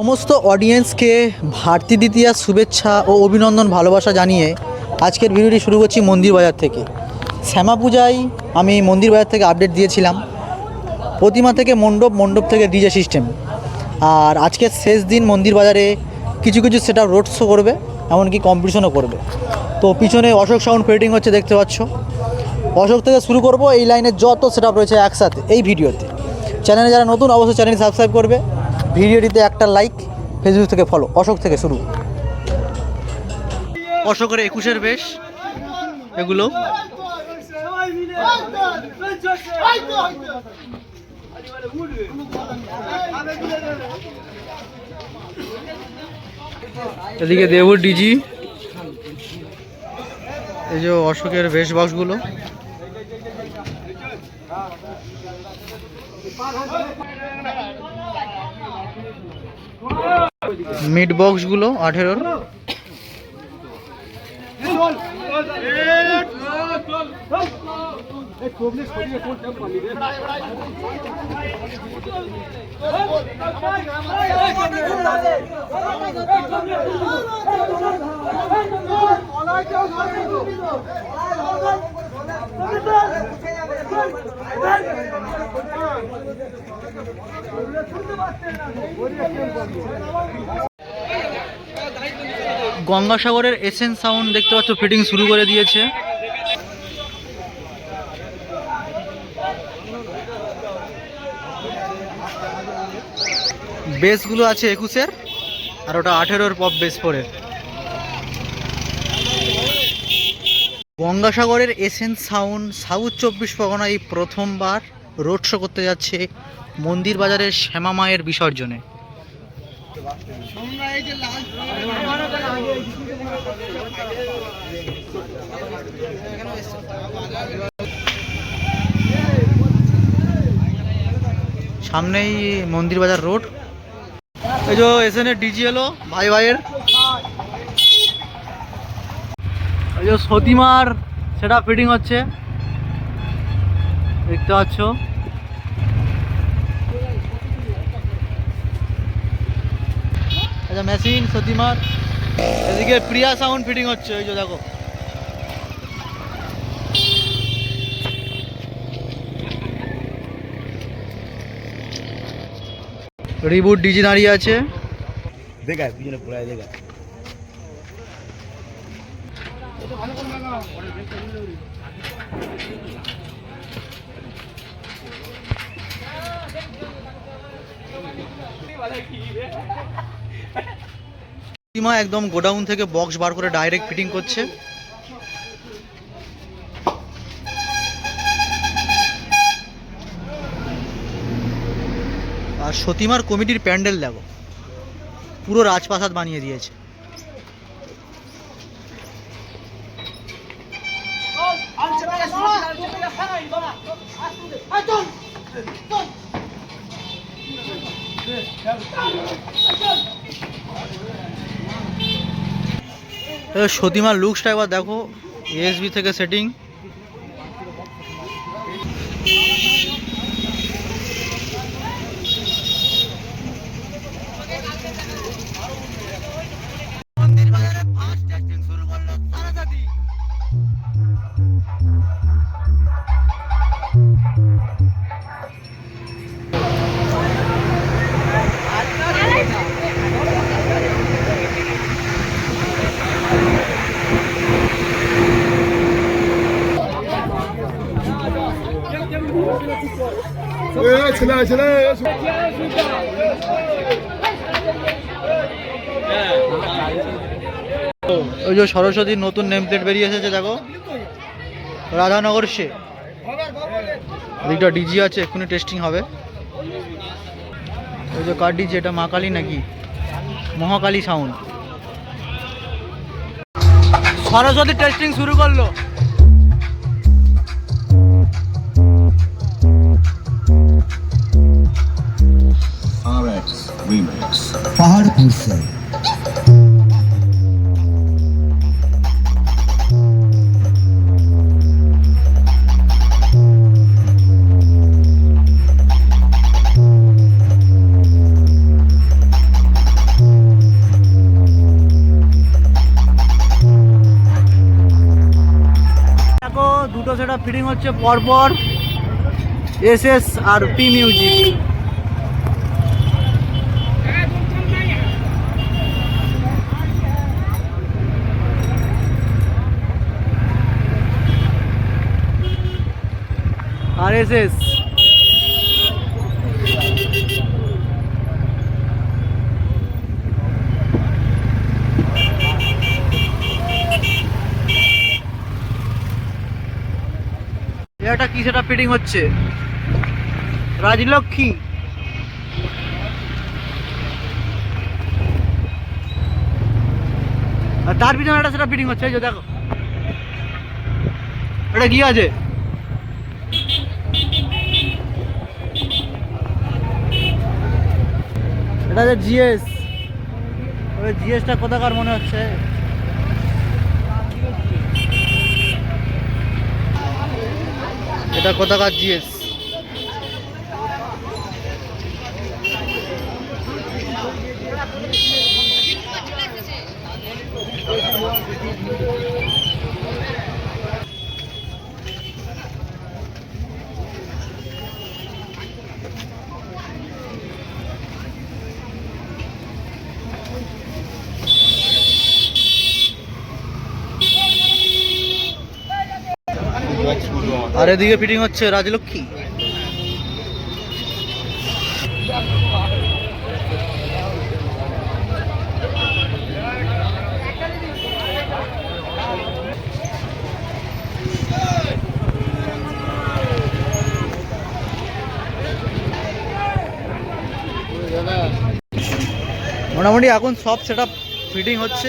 সমস্ত অডিয়েন্সকে ভারতী দ্বিতীয়া শুভেচ্ছা ও অভিনন্দন ভালোবাসা জানিয়ে আজকের ভিডিওটি শুরু করছি মন্দির বাজার থেকে। শ্যামা পূজায় আমি মন্দির বাজার থেকে আপডেট দিয়েছিলাম। প্রতিমা থেকে মণ্ডপ মণ্ডপ থেকে ডিজে সিস্টেম আর আজকের শেষ দিন মন্দির বাজারে কিছু কিছু সেটা রোড শো করবে, এমনকি কম্পিটিশনও করবে। তো পিছনে অশোক সাউন্ড ফেডিং হচ্ছে, দেখতে পাচ্ছ। অশোক থেকে শুরু করব, এই লাইনে যত সেট রয়েছে একসাথে, এই ভিডিওতে। চ্যানেলে যারা নতুন, অবশ্যই চ্যানেল সাবস্ক্রাইব করবে। ভিডিওটিতে একটা লাইক ফেসবুক থেকে ফলো অশোক থেকে শুরু। অশোকের একুশের বেশ, এগুলো। এদিকে দেব ডিজি এই যে অশোকের বেশ বক্সগুলো মিড বক্সগুলো আঠেরোর। গঙ্গাসাগরের এসেন্স সাউন্ড দেখতে পাচ্ছ, ফিটিং শুরু করে দিয়েছে। বেসগুলো আছে একুশের, আর ওটা আঠেরোর পপ বেস পরে গঙ্গাসাগরের এসেন্স সাউন্ড সাউথ চব্বিশ পরগনা এই প্রথমবার রোড শো করতে যাচ্ছে মন্দির বাজারের শ্যামা মায়ের বিসর্জনে। সামনেই মন্দির বাজার রোড। এই যে এসএন এর ডিজি এলো ভাই ভাইয়ের এই যে সতীমার সেটা ফিটিং হচ্ছে। দেখতে পাচ্ছ? আচ্ছা মেশিন সতীমার। এদিকে প্রিয়া সাউন্ড ফিটিং হচ্ছে ওই যে দেখো। রিবুট ডিজি দাঁড়িয়ে আছে। দেখা পিছনে পড়ায় দেখা সীমা একদম গোডাউন থেকে বক্স বার করে ডাইরেক্ট ফিটিং করছে। আর সতীমার কমিটির প্যান্ডেল দেখো, পুরো রাজপ্রাসাদ বানিয়ে দিয়েছে। সতীমার লুকসটা একবার দেখো এসবি থেকে সেটিং ওই যে সরস্বতীর নতুন নেম প্লেট বেরিয়ে এসেছে, দেখো। রাধানগর সে। ডিজি আছে, এক্ষুনি টেস্টিং হবে। ওই যে কার ডিজি এটা মা কালী নাকি? মহাকালী সাউন্ড সরস্বতী টেস্টিং শুরু করল। পাহাড়পুর স্যার দুটো সেটা ফিটিং হচ্ছে পরপর S S R P music আর এস এস এটা কি সেটা ফিটিং হচ্ছে? রাজলক্ষ্মী। আর তার পিছনে একটা সেটা ফিটিং হচ্ছে, এই যে দেখো। এটা কি আছে? এটা যে জিএস। ওই জিএসটা কোথাকার মনে হচ্ছে? এটা কোথাকার জিএস? আর এদিকে ফিটিং হচ্ছে রাজলক্ষ্মী। মোটামুটি এখন সব সেট ফিটিং হচ্ছে।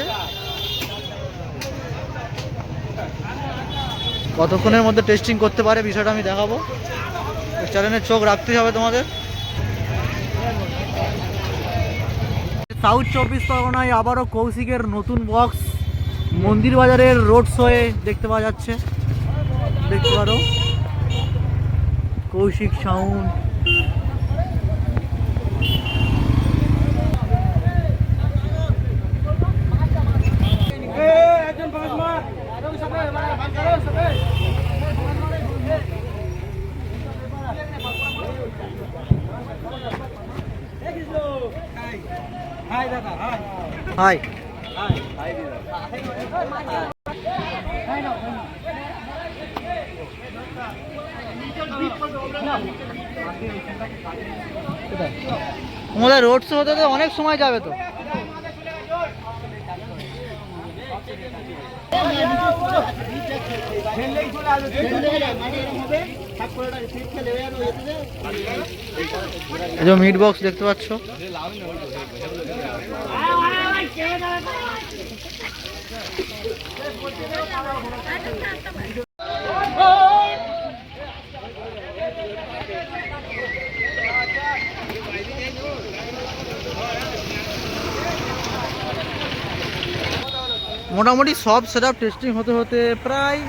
কতক্ষণের মধ্যে টেস্টিং করতে পারে বিষয়টা আমি দেখাবো। চ্যানেলের চোখ রাখতেই হবে তোমাদের। সাউথ চব্বিশ পরগনায় আবারও কৌশিকের নতুন বক্স মন্দির বাজারের রোড শোয়ে দেখতে পাওয়া যাচ্ছে। দেখতে পারো। কৌশিক সাউন্ড হাই তোমাদের রোড শো হতে অনেক সময় যাবে তো। এই যে মিট বক্স দেখতে পাচ্ছ? মোটামুটি সব সেট টেস্টিং হতে হতে প্রায়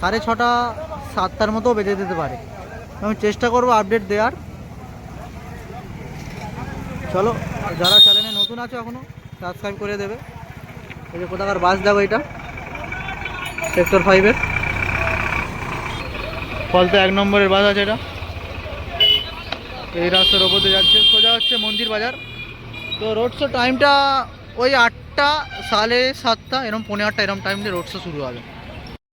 সাড়ে ছটা সাতটার মতো বেজে যেতে পারে। আমি চেষ্টা করব আপডেট দেওয়ার। চলো, যারা চ্যানেলে নতুন আছো এখনও সাবস্ক্রাইব করে দেবে। এই যে কোথাকার বাস দেখো এটা। সেক্টর ফাইভের ফলতে এক নম্বরের বাস আছে এটা। এই রাস্তার ওপর দিয়ে যাচ্ছে, সোজা হচ্ছে মন্দির বাজার। তো রোড শো টাইমটা ওই আটটা, সাড়ে সাতটা এরকম পনেরো আটটা এরকম টাইম দিয়ে রোড শো শুরু হবে।